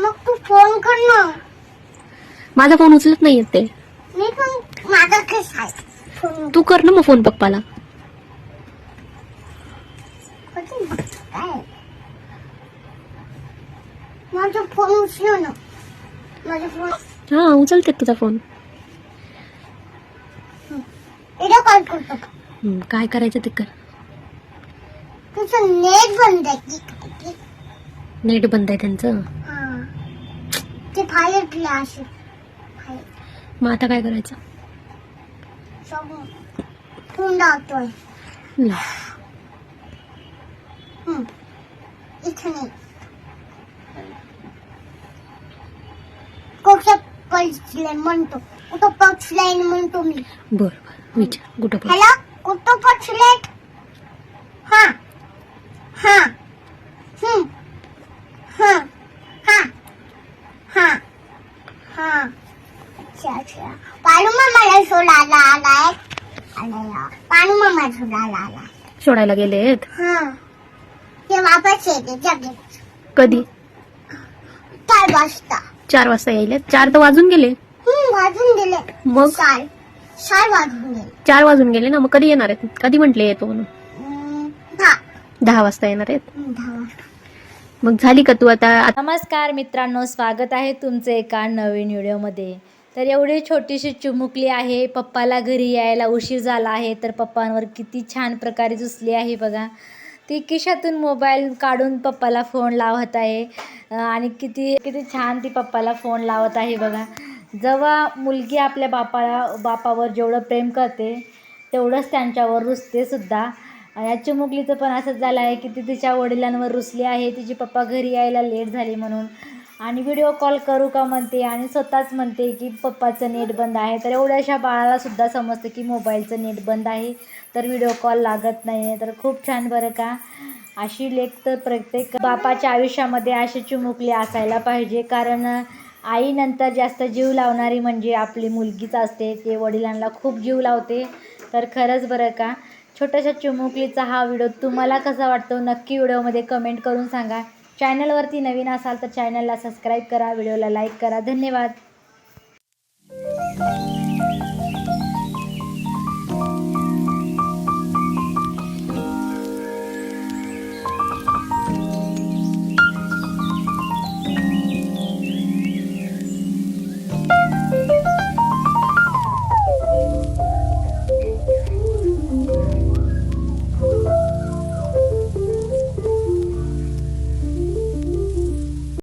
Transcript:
मग तू फोन कर ना. माझा फोन उचलत नाही येत ते. मी पण माझा कसा आहे. फोन तू कर ना मग फोन पप्पाला. कधी काय माझा फोन उचलो ना. माझा फोन हा उचलते तुझा फोन व्हिडिओ कॉल करतो का? हम्म, काय करायचं ते कर. तुझं नेट बंद आहे. की काय की? नेट बंद आहे त्यांचं? हा. ते बाहेर फ्लॅश आहे मग आता काय करायचं सब फोन लावतोय ला. हम्म. इथं नाही कुठं पडले म्हणतो कुठं पडले म्हणतो मी बर बर विचार कुठं पण हॅलो कुठं पडले हा हा हम्म हा हा हा हा। अच्छा अच्छा। पाणू मामाला सोडायला आलाय आलाय मामा सोडायला आलाय सोडायला गेलेत? हा। ते वापस येते जगेच कधी? चार वाजता। चार वाजता यायले चार तर वाजून गेले. हम्म वाजून गेले. मग? साल साल वाजून गेले. चार वाजून गेले ना मग कधी येणार आहेत? कधी म्हंटले येतो म्हणून? हम्म, हा दहा वाजता येणार आहेत? हम्म, दहा वाजता. मग झाली का तू आता? नमस्कार मित्रांनो स्वागत आहे तुमचं एका नवीन व्हिडिओमध्ये. तर एवढी छोटीशी चिमुकली आहे पप्पाला घरी यायला उशीर झाला आहे तर पप्पांवर किती छान प्रकारे झुसली आहे बघा. ती किशातून मोबाईल काढून पप्पाला फोन लावत आहे. आणि किती किती छान ती पप्पाला फोन लावत आहे बघा. जेव्हा मुलगी आपल्या बापाला बापावर जेवढं प्रेम करते तेवढंच त्यांच्यावर रुसते सुद्धा या चिमुकलीचं पण असंच झालं आहे की ती तिच्या वडिलांवर रुसली आहे तिची पप्पा घरी यायला लेट झाली म्हणून. आणि व्हिडिओ कॉल करू का म्हणते आणि स्वतःच म्हणते की पप्पाचं नेट बंद आहे. तर एवढ्याशा बाळाला सुद्धा समजतं की मोबाईलचं नेट बंद आहे. तर व्हिडिओ कॉल लागत नाही आहे तर खूप छान बरं का? अशी लेख तर प्रत्येक बापाच्या आयुष्यामध्ये अशी चिमुकली असायला पाहिजे. कारण आईनंतर जास्त जीव लावणारी म्हणजे आपली मुलगीच असते. ते वडिलांना खूप जीव लावते. तर खरंच बरं का? छोट्याशा चिमुकलीचा हा व्हिडिओ तुम्हाला कसा वाटतो? नक्की व्हिडिओमध्ये कमेंट करून सांगा. चॅनलवरती नवीन असाल तर चॅनलला सबस्क्राईब करा व्हिडिओला लाईक करा. धन्यवाद.